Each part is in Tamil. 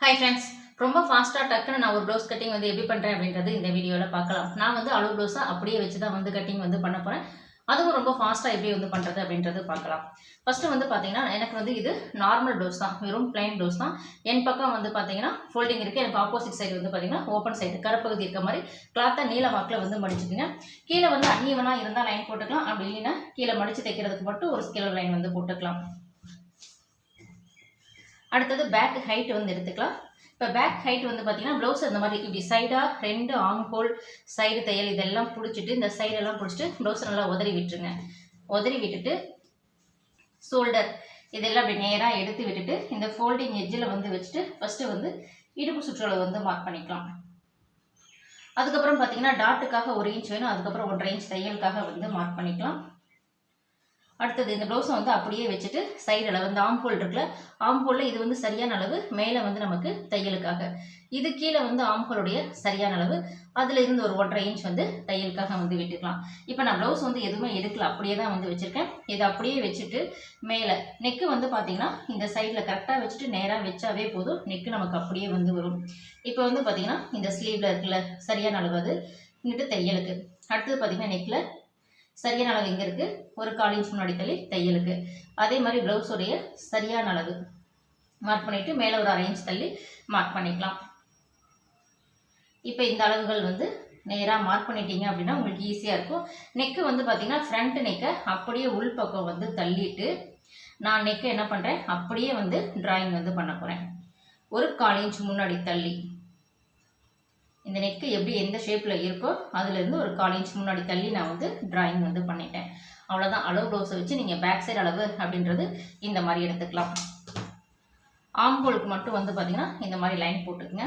ஹாய் ஃப்ரெண்ட்ஸ் ரொம்ப ஃபாஸ்ட்டாக டக்குன்னு நான் ஒரு ப்ளவுஸ் கட்டிங் வந்து எப்படி பண்ணுறேன் அப்படின்றது இந்த வீடியோவில் பார்க்கலாம். நான் வந்து அளவு ப்ளவுஸாக அப்படியே வச்சு தான் வந்து கட்டிங் வந்து பண்ண போகிறேன் அதுவும் ரொம்ப ஃபாஸ்ட்டாக எப்படி வந்து பண்ணுறது அப்படின்றது பார்க்கலாம். ஃபஸ்ட்டு வந்து பார்த்தீங்கன்னா எனக்கு வந்து இது நார்மல் ப்ளவுஸ் தான். வெறும் பிளைன் ப்ளவுஸ் தான். என் பக்கம் வந்து பார்த்தீங்கன்னா ஃபோல்டிங் இருக்குது எனக்கு ஆப்போசிட் சைடு வந்து பார்த்தீங்கன்னா ஓப்பன் சைடு கரப்பகுதி இருக்க மாதிரி கிளாத்தை நீல வாக்கில் வந்து மடிச்சுக்குங்க. கீழே வந்து அன்னீவனாக இருந்தால் லைன் போட்டுக்கலாம். அப்படி இல்லைன்னா கீழே மடித்து தைக்கிறதுக்கு மட்டும் ஒரு ஸ்கேலர் லைன் வந்து போட்டுக்கலாம். அடுத்தது பேக் ஹைட் வந்து எடுத்துக்கலாம். இப்போ பேக் ஹைட் வந்து பார்த்தீங்கன்னா ப்ளவுஸ் அந்த மாதிரி இப்படி சைடாக ரெண்டு ஆம் ஹோல் சைடு தையல் இதெல்லாம் பிடிச்சிட்டு இந்த சைடெல்லாம் பிடிச்சிட்டு ப்ளவுஸை நல்லா உதறி விட்டுருங்க. உதறி விட்டுட்டு ஷோல்டர் இதெல்லாம் அப்படி நேராக எடுத்து விட்டுட்டு இந்த ஃபோல்டிங் எட்ஜில் வந்து வச்சுட்டு ஃபஸ்ட்டு வந்து இடுப்பு சுற்றளவு வந்து மார்க் பண்ணிக்கலாம். அதுக்கப்புறம் பார்த்தீங்கன்னா டாட்டுக்காக ஒரு இன்ச் வேணும். அதுக்கப்புறம் ஒன்றரை இன்ச் தையலுக்காக வந்து மார்க் பண்ணிக்கலாம். அடுத்தது இந்த ப்ளவுஸை வந்து அப்படியே வச்சுட்டு சைடு அளவு இந்த ஆம்போல் இருக்குல்ல ஆம்போலில் இது வந்து சரியான அளவு மேலே வந்து நமக்கு தையலுக்காக. இது கீழே வந்து ஆம்போலுடைய சரியான அளவு அதில் இருந்து ஒரு ஒன்றரை இன்ச் வந்து தையலுக்காக வந்து விட்டுக்கலாம். இப்போ நான் ப்ளவுஸ் வந்து எதுவுமே எடுக்கல அப்படியே தான் வந்து வச்சுருக்கேன். இதை அப்படியே வச்சுட்டு மேலே நெக்கு வந்து பார்த்திங்கன்னா இந்த சைடில் கரெக்டாக வச்சுட்டு நேராக வச்சாவே போதும் நெக்கு நமக்கு அப்படியே வந்து வரும். இப்போ வந்து பார்த்திங்கன்னா இந்த ஸ்லீவில் இருக்குல்ல சரியான அளவு அது இங்கிட்டு தையலுக்கு. அடுத்தது பார்த்தீங்கன்னா நெக்கில் சரியான அளவு எங்கே இருக்குது ஒரு கால் இன்ச் முன்னாடி தள்ளி தையலுக்கு அதே மாதிரி ப்ளவுஸுடைய சரியான அளவு மார்க் பண்ணிவிட்டு மேலே ஒரு அரை இன்ச் தள்ளி மார்க் பண்ணிக்கலாம். இப்போ இந்த அளவுகள் வந்து நேராக மார்க் பண்ணிட்டீங்க அப்படின்னா உங்களுக்கு ஈஸியாக இருக்கும். நெக்கு வந்து பார்த்தீங்கன்னா ஃப்ரண்ட் நெக்கை அப்படியே உள் பக்கம் வந்து தள்ளிட்டு நான் நெக்கை என்ன பண்ணுறேன் அப்படியே வந்து ட்ராயிங் வந்து பண்ண போகிறேன் ஒரு கால் இன்ச் முன்னாடி தள்ளி. இந்த நெக்கு எப்படி எந்த ஷேப்பில் இருக்கோ அதுலேருந்து ஒரு கால் இன்ச் முன்னாடி தள்ளி நான் வந்து ட்ராயிங் வந்து பண்ணிட்டேன். அவ்வளோதான் அளவு ப்ளவுஸை வச்சு நீங்கள் பேக் சைடு அளவு அப்படின்றது இந்த மாதிரி எடுத்துக்கலாம். ஆம்போலுக்கு மட்டும் வந்து பார்த்தீங்கன்னா இந்த மாதிரி லைன் போட்டுக்குங்க.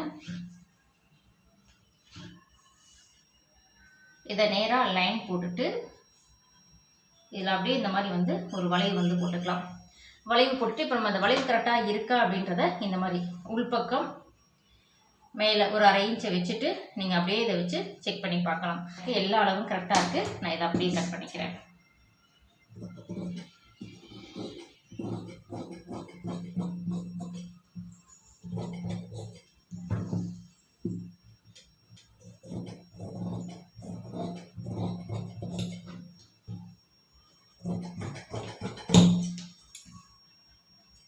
இதை நேராக லைன் போட்டுட்டு இதில் அப்படியே இந்த மாதிரி வந்து ஒரு வளைவு வந்து போட்டுக்கலாம். வளைவு போட்டுட்டு இப்போ நம்ம அந்த வளைவு கரெக்டாக இருக்கா அப்படின்றத இந்த மாதிரி உள்பக்கம் மேலே ஒரு அரை இன்ச்சை வச்சுட்டு நீங்கள் அப்படியே இதை வச்சு செக் பண்ணி பார்க்கலாம். எல்லா அளவும் கரெக்டாக இருக்குது நான் இதை அப்படியே கட் பண்ணிக்கிறேன்.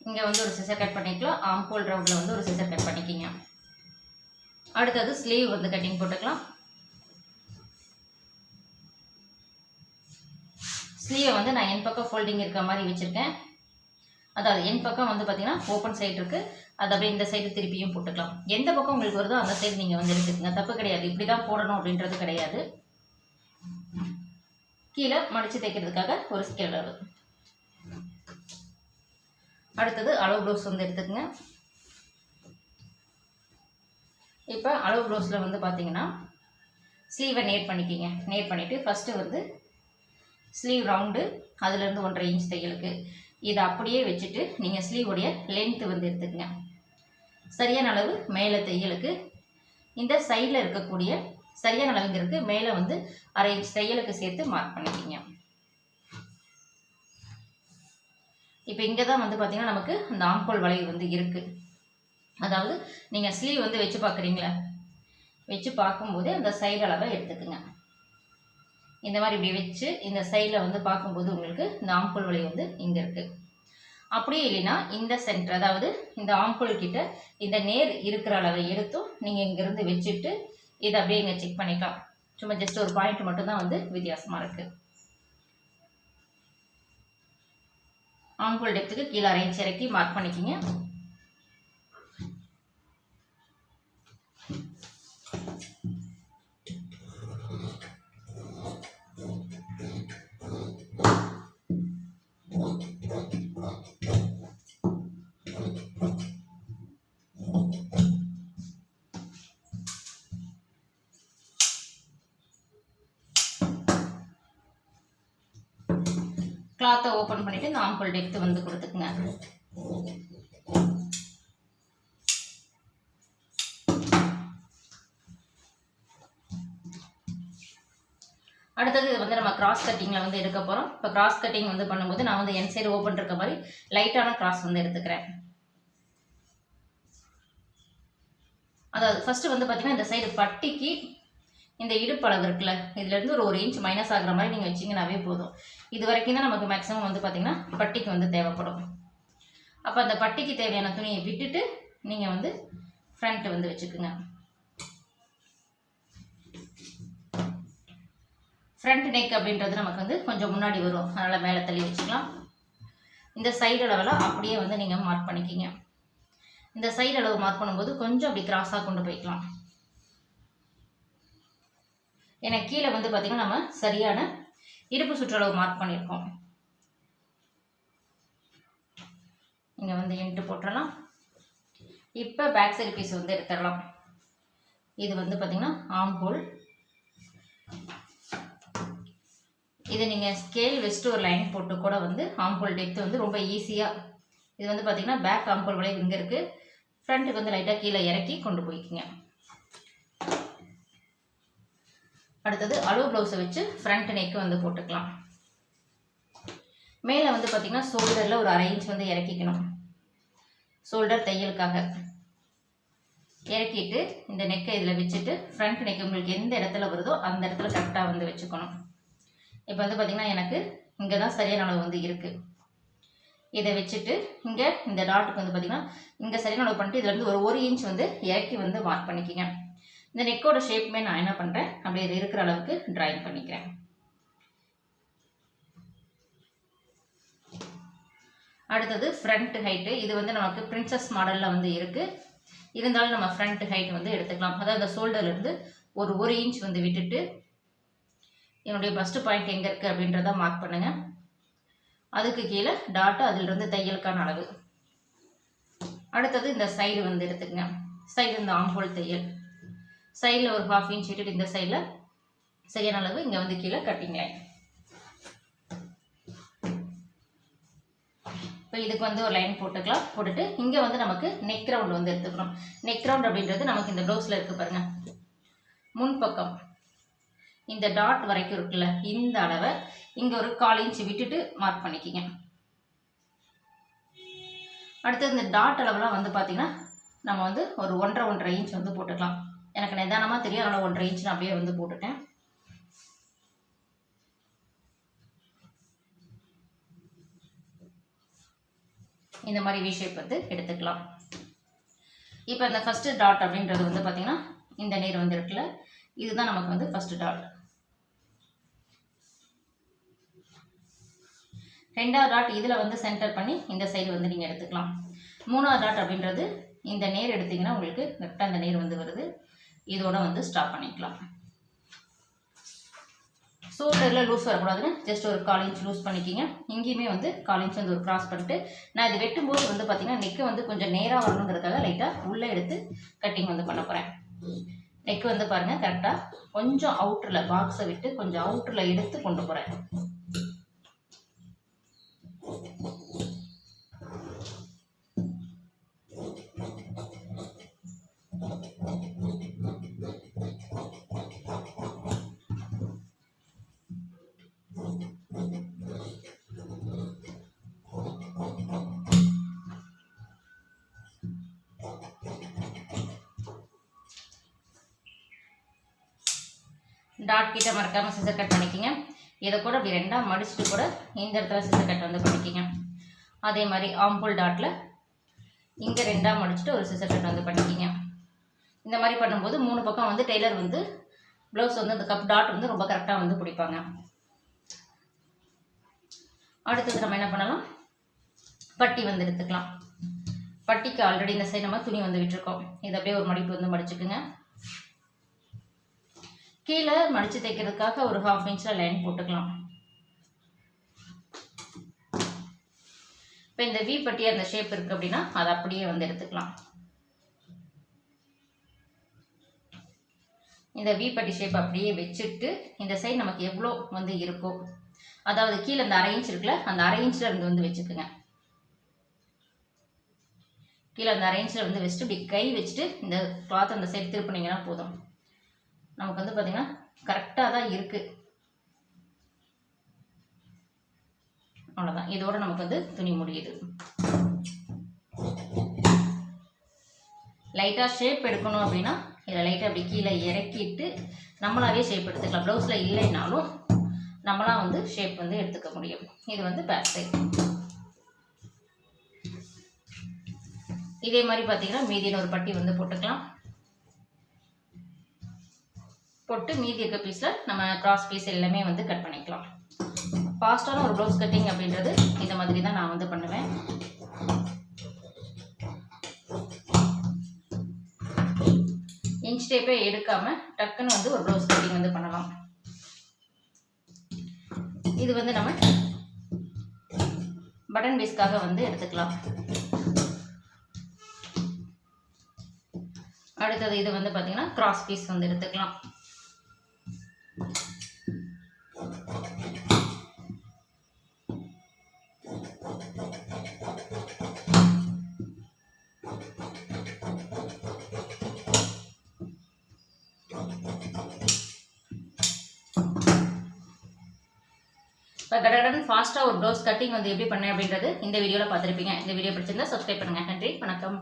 இங்கே வந்து ஒரு சிசர் கட் பண்ணிக்கலாம். ஆம்போல் ரவுண்டில் வந்து ஒரு சிசர் கட் பண்ணிக்கிங்க. அடுத்தது ஸ்லீவ் வந்து கட்டிங் போட்டுக்கலாம். ஸ்லீவை வந்து நான் என் பக்கம் ஃபோல்டிங் இருக்கிற மாதிரி வச்சுருக்கேன். அதாவது என் பக்கம் வந்து பார்த்திங்கன்னா ஓப்பன் சைடு இருக்குது அது அப்படியே இந்த சைடு திருப்பியும் போட்டுக்கலாம். எந்த பக்கம் உங்களுக்கு வருதோ அந்த சைடு நீங்கள் வந்து எடுத்துக்கங்க. தப்பு கிடையாது. இப்படி தான் போடணும் அப்படின்றது கிடையாது. கீழே மடித்து தைக்கிறதுக்காக ஒரு ஸ்கேல் அளவு அடுத்தது அளவு ப்ளவுஸ் வந்து எடுத்துக்கங்க. இப்போ அளவு ப்ளவுஸில் வந்து பார்த்தீங்கன்னா ஸ்லீவை நேட் பண்ணிக்கிங்க. நேட் பண்ணிவிட்டு ஃபஸ்ட்டு வந்து ஸ்லீவ் ரவுண்டு அதுலேருந்து ஒன்றரை இன்ச் தையலுக்கு. இதை அப்படியே வச்சுட்டு நீங்கள் ஸ்லீவுடைய லென்த்து வந்து எடுத்துக்கங்க. சரியான அளவு மேலே தையலுக்கு. இந்த சைடில் இருக்கக்கூடிய சரியான அளவுங்கிறதுக்கு மேலே வந்து அரை இன்ச் தையலுக்கு சேர்த்து மார்க் பண்ணிக்கிங்க. இப்போ இங்கே தான் வந்து பார்த்திங்கன்னா நமக்கு அந்த ஆம்போல் வளைவு வந்து இருக்குது அதாவது நீங்கள் ஸ்லீவ் வந்து வச்சு பார்க்குறீங்களா வச்சு பார்க்கும்போது அந்த சைடு அளவை எடுத்துக்குங்க. இந்த மாதிரி இப்படி வச்சு இந்த சைடில் வந்து பார்க்கும்போது உங்களுக்கு இந்த ஆம்புல் வலி வந்து இங்கே இருக்குது அப்படியே இல்லைன்னா இந்த சென்டர் அதாவது இந்த ஆம்புல் கிட்ட இந்த நேர் இருக்கிற அளவை எடுத்தும் நீங்கள் இங்கேருந்து வச்சுட்டு இதை அப்படியே இங்கே செக் பண்ணிக்கலாம். சும்மா ஜஸ்ட் ஒரு பாயிண்ட் மட்டும்தான் வந்து வித்தியாசமாக இருக்குது ஆம்புல் டெப்த்துக்கு கீழே அரேஞ்ச் இறக்கி மார்க் பண்ணிக்கிங்க. கிளாத்தை ஓப்பன் பண்ணிவிட்டு இந்த ஆம்பிள் டெப்த்து வந்து கொடுத்துக்குங்க. அடுத்தது இது வந்து நம்ம கிராஸ் கட்டிங்கில் வந்து எடுக்க போகிறோம் இப்போ கிராஸ் கட்டிங் வந்து பண்ணும்போது நான் வந்து என் சைடு ஓப்பன் இருக்க மாதிரி லைட்டான கிராஸ் வந்து எடுத்துக்கிறேன். அதாவது ஃபஸ்ட்டு வந்து பார்த்திங்கன்னா இந்த சைடு பட்டிக்கு இந்த இடுப்பளவு இருக்குல்ல இதுலேருந்து ஒரு ஒரு இன்ச் மைனஸ் ஆகிற மாதிரி நீங்கள் வச்சிங்கனாவே போதும். இது வரைக்கும் தான் நமக்கு மேக்ஸிமம் வந்து பார்த்திங்கன்னா பட்டிக்கு வந்து தேவைப்படும். அப்போ அந்த பட்டிக்கு தேவையான துணியை விட்டுட்டு நீங்கள் வந்து ஃப்ரண்ட் வந்து வச்சுக்குங்க. ஃப்ரண்ட் நெக் அப்படின்றது நமக்கு வந்து கொஞ்சம் முன்னாடி வரும். அதனால் மேலே தள்ளி வச்சுக்கலாம். இந்த சைடு அளவில் அப்படியே வந்து நீங்கள் மார்க் பண்ணிக்கிங்க. இந்த சைடு அளவு மார்க் பண்ணும்போது கொஞ்சம் அப்படி கிராஸாக கொண்டு போய்க்கலாம். ஏன்னா கீழே வந்து பார்த்திங்கன்னா நம்ம சரியான இடுப்பு சுற்றளவு மார்க் பண்ணியிருக்கோம். இங்கே வந்து என்ட்டு போட்டுடலாம் இப்போ பேக் சைடு பீஸ் வந்து எடுத்துடலாம். இது வந்து பார்த்திங்கன்னா ஆம்போல் இதை நீங்கள் ஸ்கேல் வச்சுட்டு ஒரு லைன் போட்டு கூட வந்து ஆம்பூல் டெப்த் வந்து ரொம்ப ஈஸியாக இது வந்து பார்த்திங்கன்னா பேக் ஆம்போல் வளைவு இங்கே இருக்குது ஃப்ரண்ட்டுக்கு வந்து லைட்டாக கீழே இறக்கி கொண்டு போய்க்குங்க. அடுத்தது அளவு ப்ளவுஸை வச்சு ஃப்ரண்ட் நெக்கு வந்து போட்டுக்கலாம். மேலே வந்து பார்த்திங்கன்னா ஷோல்டரில் ஒரு அரை இன்ச் வந்து இறக்கிக்கணும். ஷோல்டர் தையலுக்காக. இறக்கிட்டு இந்த நெக்கை இதில் வச்சுட்டு ஃப்ரண்ட் நெக் உங்களுக்கு எந்த இடத்துல வருதோ அந்த இடத்துல கரெக்டாக வந்து வச்சுக்கணும். இப்போ வந்து பார்த்திங்கன்னா எனக்கு இங்கே தான் சரியான அளவு வந்து இருக்குது இதை வச்சுட்டு இங்கே இந்த டாட்டுக்கு வந்து பார்த்திங்கன்னா இங்கே சரியான அளவு பண்ணிட்டு இதுலேருந்து ஒரு ஒரு இன்ச் வந்து இறக்கி வந்து மார்க் பண்ணிக்கிங்க. இந்த நெக்கோட ஷேப்புமே நான் என்ன பண்ணுறேன் அப்படி இது இருக்கிற அளவுக்கு ட்ராயிங் பண்ணிக்கிறேன். அடுத்தது ஃப்ரண்ட் ஹைட்டு இது வந்து நமக்கு பிரின்சஸ் மாடலில் வந்து இருக்குது இருந்தாலும் நம்ம ஃப்ரண்ட் ஹைட் வந்து எடுத்துக்கலாம். அதாவது அந்த ஷோல்டர்லேருந்து ஒரு ஒரு இன்ச் வந்து விட்டுட்டு என்னுடைய ஃபஸ்ட்டு பாயிண்ட் எங்கே இருக்குது அப்படின்றத மார்க் பண்ணுங்கள் அதுக்கு கீழே டாட்டு அதிலிருந்து தையலுக்கான அளவு. அடுத்தது இந்த சைடு வந்து எடுத்துக்கங்க. சைடு இந்த ஆம்போல் தையல். சைடில் ஒரு ஹாஃப் இன்ச் விட்டுட்டு இந்த சைடில் சரியான அளவு இங்கே வந்து கீழே கட்டிங் லைன் இப்போ இதுக்கு வந்து ஒரு லைன் போட்டுக்கலாம். போட்டுட்டு இங்கே வந்து நமக்கு நெக் ரவுண்ட் வந்து எடுத்துக்கணும். நெக் ரவுண்ட் அப்படின்றது நமக்கு இந்த ப்ளவுஸில் இருக்குது பாருங்கள் முன்பக்கம். இந்த டாட் வரைக்கும் இருக்குல்ல இந்த அளவை இங்கே ஒரு கால் இன்ச் விட்டுட்டு மார்க் பண்ணிக்கிங்க. அடுத்தது இந்த டாட் அளவுலாம் வந்து பார்த்திங்கன்னா நம்ம வந்து ஒரு ஒன்றரை ஒன்றரை இன்ச் வந்து போட்டுக்கலாம். எனக்கு நிதானமாக தெரியும் அதனால் ஒன்றரை இன்ச் நான் அப்படியே வந்து போட்டுட்டேன். இந்த மாதிரி வி ஷேப் வந்து எடுத்துக்கலாம். இப்போ இந்த ஃபஸ்ட்டு டாட் அப்படின்றது வந்து பார்த்திங்கன்னா இந்த நீர் வந்து இருக்குல்ல இதுதான் நமக்கு வந்து ஃபஸ்ட்டு டாட் ரெண்டாவது டாட் இதில் வந்து சென்டர் பண்ணி இந்த சைடு வந்து நீங்கள் எடுத்துக்கலாம். மூணாவது டாட் அப்படின்றது இந்த நேர் எடுத்திங்கன்னா உங்களுக்கு கரெக்டாக அந்த நேர் வந்து வருது. இதோட வந்து ஸ்டாப் பண்ணிக்கலாம். ஷோல்டரில் லூஸ் வரக்கூடாதுன்னு ஜஸ்ட் ஒரு கால் இன்ச் லூஸ் பண்ணிக்கிங்க. இங்கேயுமே வந்து கால் இன்ச் வந்து ஒரு கிராஸ் பண்ணிட்டு நான் இது வெட்டும்போது வந்து பார்த்திங்கன்னா நெக்கு வந்து கொஞ்சம் நேராக வரணுங்கிறதுக்காக லைட்டாக உள்ளே எடுத்து கட்டிங் வந்து பண்ண போகிறேன் நெக் வந்து பாருங்கள் கரெக்டாக கொஞ்சம் அவுட்டரில் பாக்ஸை விட்டு கொஞ்சம் அவுட்டரில் எடுத்து கொண்டு போகிறேன் டாட் கிட்ட மறக்காமல் சிசர் கட் பண்ணிக்கோங்க. இதை கூட அப்படி ரெண்டாக மடிச்சுட்டு கூட இந்த இடத்துல சிசர் கட் வந்து பண்ணிக்கிங்க. அதே மாதிரி ஆம்புல் டாட்டில் இங்கே ரெண்டாக மடிச்சுட்டு ஒரு சிசர் கட் வந்து பண்ணிக்கிங்க. இந்த மாதிரி பண்ணும்போது மூணு பக்கம் வந்து டெய்லர் வந்து ப்ளவுஸ் வந்து அந்த கப் டாட் வந்து ரொம்ப கரெக்டாக வந்து பிடிப்பாங்க. அடுத்தது நம்ம என்ன பண்ணலாம்? பட்டி வந்து எடுத்துக்கலாம். பட்டிக்கு ஆல்ரெடி இந்த சைடு நம்ம துணி வந்து விட்டுருக்கோம். இதை அப்படியே ஒரு மடிப்பு வந்து மடிச்சுக்குங்க. கீழே மடித்து தைக்கிறதுக்காக ஒரு ஹாஃப் இன்ச்சில் லைன் போட்டுக்கலாம். இப்போ இந்த வி பட்டி அந்த ஷேப் இருக்குது அப்படின்னா அதை அப்படியே வந்து எடுத்துக்கலாம். இந்த வி பட்டி ஷேப் அப்படியே வச்சுட்டு இந்த சைடு நமக்கு எவ்வளோ வந்து இருக்கோ அதாவது கீழே அந்த அரை இன்ச் இருக்குல்ல அந்த அரை இன்ச்சில் இருந்து வந்து வச்சுக்கோங்க. கீழே அந்த அரை இன்ச்சில் வந்து வச்சுட்டு இப்படி கை வச்சுட்டு இந்த கிளாத் அந்த சைடு திருப்பினீங்கன்னா போதும். நமக்கு வந்து பார்த்திங்கன்னா கரெக்டாக தான் இருக்குது அவ்வளோதான் இதோட நமக்கு வந்து துணி முடியுது. லைட்டாக ஷேப் எடுக்கணும் அப்படின்னா இதில் லைட்டாக அப்படி கீழே இறக்கிட்டு நம்மளாவே ஷேப் எடுத்துக்கலாம். ப்ளவுஸில் இல்லைனாலும் நம்மளாக வந்து ஷேப் வந்து எடுத்துக்க முடியும். இது வந்து பேக் சைட் இதே மாதிரி பார்த்தீங்கன்னா மீதியில் ஒரு பட்டி வந்து போட்டுக்கலாம். போட்டு மீதி இருக்க பீஸில் நம்ம கிராஸ் பீஸ் எல்லாமே வந்து கட் பண்ணிக்கலாம். ஃபாஸ்ட்டான ஒரு ப்ளவுஸ் கட்டிங் அப்படின்றது இந்த மாதிரி தான் நான் வந்து பண்ணுவேன். இன்ச் டேப்பே எடுக்காமல் டக்குன்னு வந்து ஒரு ப்ளவுஸ் கட்டிங் வந்து பண்ணலாம். இது வந்து நம்ம பட்டன் பீஸ்க்காக வந்து எடுத்துக்கலாம். அடுத்தது இது வந்து பார்த்தீங்கன்னா கிராஸ் பீஸ் வந்து எடுத்துக்கலாம். இப்போ கடகடன் ஃபாஸ்ட்டாக ஒரு ப்ளவுஸ் கட்டிங் வந்து எப்படி பண்ணேன் அப்படின்றது இந்த வீடியோவில் பார்த்துருப்பீங்க. இந்த வீடியோ பிடிச்சிருந்தா சப்ஸ்கிரைப் பண்ணுங்கள் நன்றி வணக்கம்.